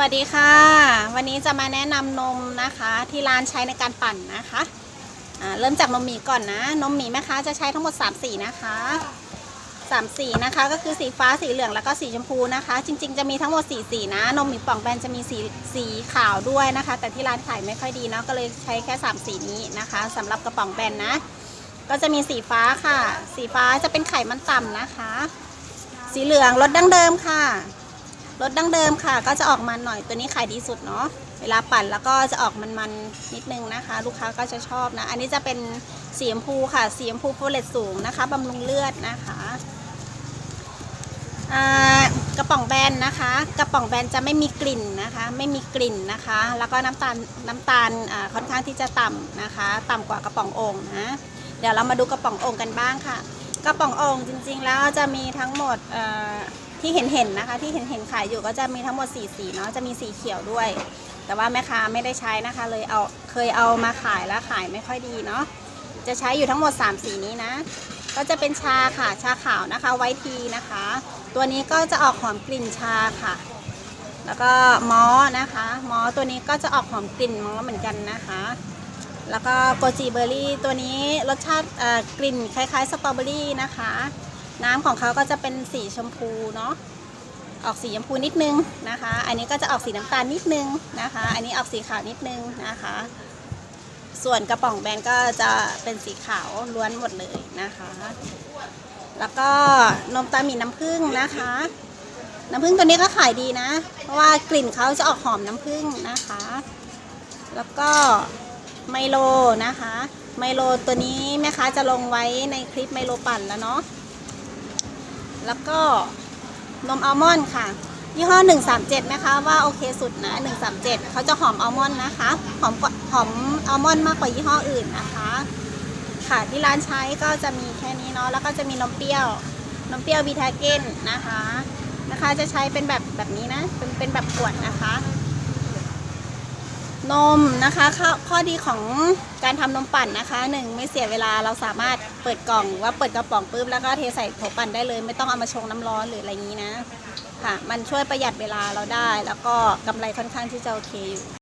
วัสดีค่ะ วันนี้จะมาแนะนำนมนะคะที่ร้านใช้ในการปั่นนะคะอ่าเริ่มจากนมหมีก่อนนะ นมหมีแม่ค้าจะใช้ทั้งหมด 3 สีนะคะ3สีนะคะก็คือสีฟ้าสีเหลืองแล้วก็สีชมพูนะคะ จริง ๆ จะมีทั้งหมด4สีนะ นมหมีป่องแบนจะมีสีสีขาวด้วยนะคะ แต่ที่ร้านขายไม่ค่อยดีเนาะก็เลยใช้แค่ 3 สีนี้นะคะสำหรับกระป๋องแบนนะ ก็จะมีสีฟ้าค่ะ สีฟ้าจะเป็นไขมันต่ำนะคะ สีเหลืองรสดั้งเดิมค่ะ รสดั้งเดิมค่ะ ก็จะออกมันหน่อยตัวนี้ขายดีสุดเนาะเวลาปั่นแล้วก็จะออกมันๆนิดนึงนะคะ ลูกค้าก็จะชอบนะ อันนี้จะเป็นสีชมพูค่ะสีชมพูโฟเลตสูงนะคะบำรุงเลือดนะคะกระป๋องแบนนะคะ กระป๋องแบนจะไม่มีกลิ่นนะคะ ไม่มีกลิ่นนะคะ แล้วก็น้ำตาลน้ำตาลค่อนข้างที่จะต่ำนะคะ ต่ำกว่ากระป๋องโอ่งนะเดี๋ยวเรามาดูกระป๋องโอ่งกันบ้างค่ะ กระป๋องโอ่งจริงๆแล้วจะมีทั้งหมดที่เห็นเห็นนะคะ ที่เห็นเห็นขายอยู่ก็จะมีทั้งหมดสีสีเนาะจะมีสีเขียวด้วย แต่ว่าแม่ค้าไม่ได้ใช้นะคะ เลยเอาเคยเอามาขายแล้วขายไม่ค่อยดีเนาะจะใช้อยู่ทั้งหมด 3 สีนี้นะ ก็จะเป็นชาค่ะชาขาวนะคะไวท์ทีนะคะ ตัวนี้ก็จะออกหอมกลิ่นชาค่ะ แล้วก็มอนะคะมอตัวนี้ก็จะออกหอมกลิ่นมอเหมือนกันนะคะ แล้วก็โกจิเบอร์รี่ตัวนี้รสชาติเอ่อกลิ่นคล้ายๆสตรอเบอรี่นะคะ น้ำของเขาก็จะเป็นสีชมพูเนาะออกสีชมพูนิดนึงนะคะ อันนี้ก็จะออกสีน้ำตาลนิดนึงนะคะ อันนี้ออกสีขาวนิดนึงนะคะ ส่วนกระป๋องแบนก็จะเป็นสีขาวล้วนหมดเลยนะคะ แล้วก็นมตาหมีน้ำผึ้งนะคะ น้ำผึ้งตัวนี้ก็ขายดีนะ เพราะว่ากลิ่นเขาจะออกหอมน้ำผึ้งนะคะ แล้วก็ไมโลนะคะ ไมโลตัวนี้แม่ค้าจะลงไว้ในคลิปไมโลปั่นแล้วเนาะ แล้วก็นมอัลมอนด์ค่ะ ยี่ห้อ 137ไหมคะว่าโอเคสุดนะ 137เขาจะหอมอัลมอนด์นะคะ หอมหอมอัลมอนด์มากกว่ายี่ห้ออื่นนะคะ ค่ะที่ร้านใช้ก็จะมีแค่นี้เนาะแล้วก็จะมีนมเปรี้ยวนมเปรี้ยวบีทาเกนนะคะ นะคะจะใช้เป็นแบบแบบนี้นะ เป็นเป็นแบบขวดนะคะ นมนะคะข้อข้อดีของการทำนมปั่นนะคะหนึ่งไม่เสียเวลาเราสามารถเปิดกล่องว่าเปิดกระป๋องปุ๊บแล้วก็เทใส่โถปั่นได้เลย ไม่ต้องเอามาชงน้ำร้อนหรืออะไรอย่างนี้นะค่ะ มันช่วยประหยัดเวลาเราได้ แล้วก็กำไรค่อนข้างที่จะโอเคอยู่